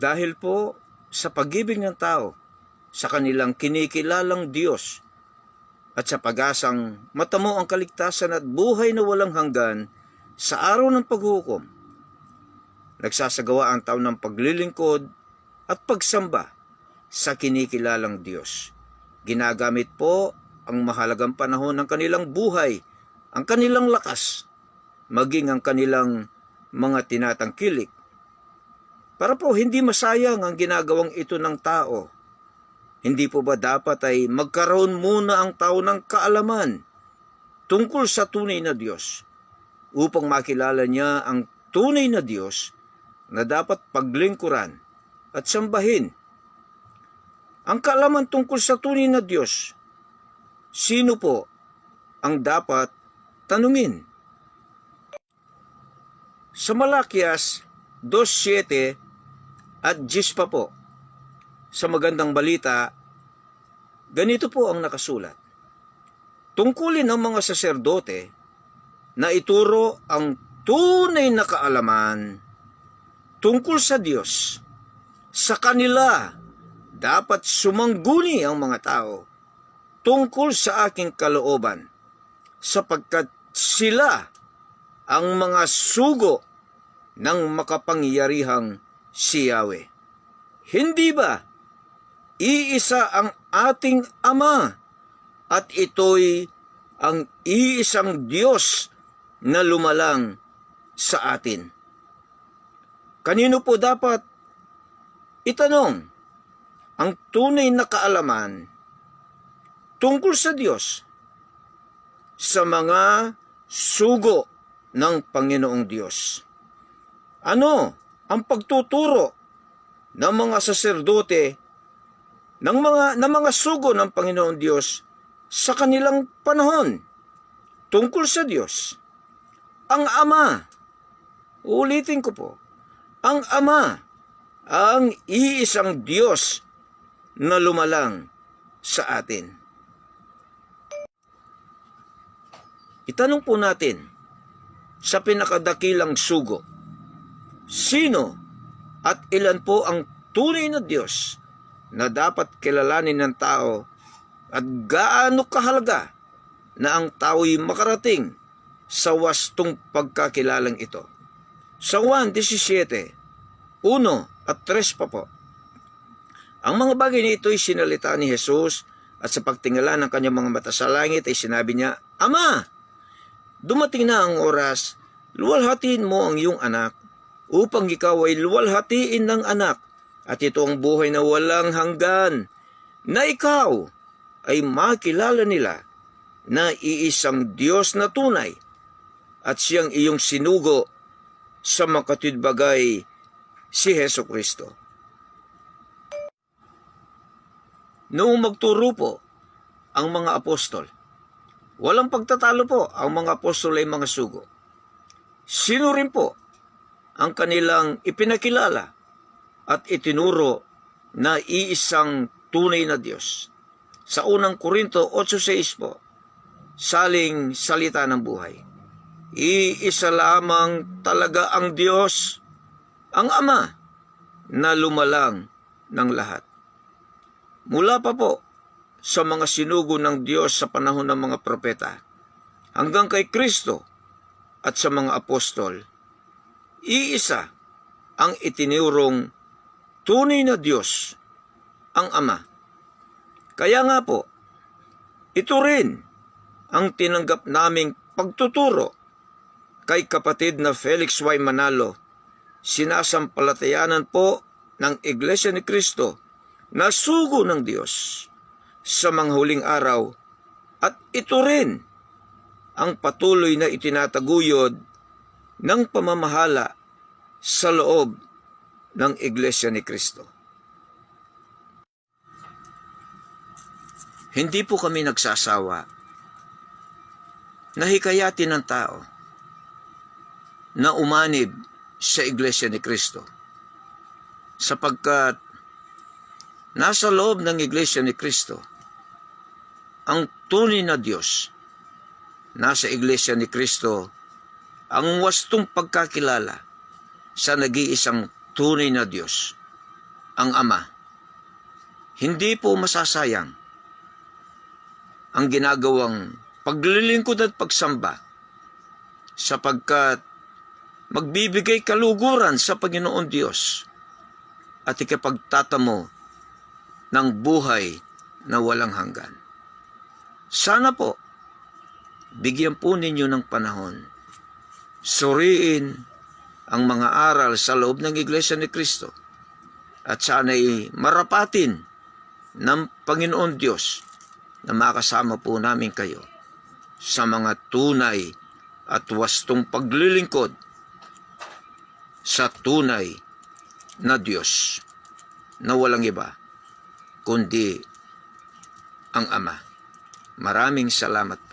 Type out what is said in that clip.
Dahil po sa pag-ibig ng tao sa kanilang kinikilalang Diyos at sa pag-asang matamo ang kaligtasan at buhay na walang hanggan sa araw ng paghukom. Nagsasagawa ang tao ng paglilingkod at pagsamba sa kinikilalang Diyos. Ginagamit po ang mahalagang panahon ng kanilang buhay, ang kanilang lakas, maging ang kanilang mga tinatangkilik. Para po hindi masayang ang ginagawang ito ng tao. Hindi po ba dapat ay magkaroon muna ang tao ng kaalaman tungkol sa tunay na Diyos upang makilala niya ang tunay na Diyos na dapat paglingkuran at sambahin. Ang kaalaman tungkol sa tunay na Diyos, sino po ang dapat tanungin? Sa Malakias 2.7 at 10 pa po, sa magandang balita, ganito po ang nakasulat. Tungkulin ng mga saserdote na ituro ang tunay na kaalaman tungkol sa Diyos. Sa kanila, dapat sumangguni ang mga tao tungkol sa aking kalooban, sapagkat sila ang mga sugo ng makapangyarihang si Yahweh. Hindi ba iisa ang ating Ama at ito'y ang iisang Diyos na lumalang sa atin? Kanino po dapat itanong ang tunay na kaalaman tungkol sa Diyos sa mga sugo ng Panginoong Diyos? Ano ang pagtuturo ng mga saserdote ng mga ng mga sugo ng Panginoong Diyos sa kanilang panahon tungkol sa Diyos? Ang Ama, ulitin ko po, ang Ama, ang iisang Diyos na lumalang sa atin. Itanong po natin sa pinakadakilang sugo, sino at ilan po ang tunay na Diyos na dapat kilalanin ng tao at gaano kahalaga na ang tao'y makarating sa wastong pagkakilalang ito. Sa 1.17, 1 at 3 pa po. Ang mga bagay na ito'y sinalita ni Jesus at sa pagtingala ng kanyang mga mata sa langit ay sinabi niya, Ama, dumating na ang oras, luwalhatiin mo ang iyong anak upang ikaw ay luwalhatiin ng anak at ito ang buhay na walang hanggan na ikaw ay makilala nila na iisang Diyos na tunay at siyang iyong sinugo sa makatidbagay si Heso Kristo. Noong magturo po ang mga apostol, walang pagtatalo po ang mga apostol ay mga sugo. Sino rin po ang kanilang ipinakilala at itinuro na iisang tunay na Diyos. Sa unang Korinto 8.6 po, saling salita ng buhay. Iisa lamang talaga ang Diyos, ang Ama, na lumalang ng lahat. Mula pa po sa mga sinugo ng Diyos sa panahon ng mga propeta, hanggang kay Kristo at sa mga apostol, iisa ang itinurong tunay na Diyos, ang Ama. Kaya nga po, ito rin ang tinanggap naming pagtuturo kay kapatid na Felix Y. Manalo, sinasampalatayanan po ng Iglesia ni Kristo na sugo ng Diyos sa mga huling araw at ito rin ang patuloy na itinataguyod ng pamamahala sa loob ng Iglesia ni Kristo. Hindi po kami nagsasawa na hikayatin ng tao na umanib sa Iglesia ni Kristo sapagkat nasa loob ng Iglesia ni Kristo ang tunay na Diyos. Nasa Iglesia ni Kristo ang wastong pagkakilala sa nag-iisang tunay na Diyos ang Ama. Hindi po masasayang ang ginagawang paglilingkod at pagsamba sapagkat magbibigay kaluguran sa Panginoon Diyos at ikapagtatamo ng buhay na walang hanggan. Sana po, bigyan po ninyo ng panahon. Suriin ang mga aral sa loob ng Iglesia ni Kristo at sana'y marapatin ng Panginoon Diyos na makasama po namin kayo sa mga tunay at wastong paglilingkod sa tunay na Diyos na walang iba kundi ang Ama. Maraming salamat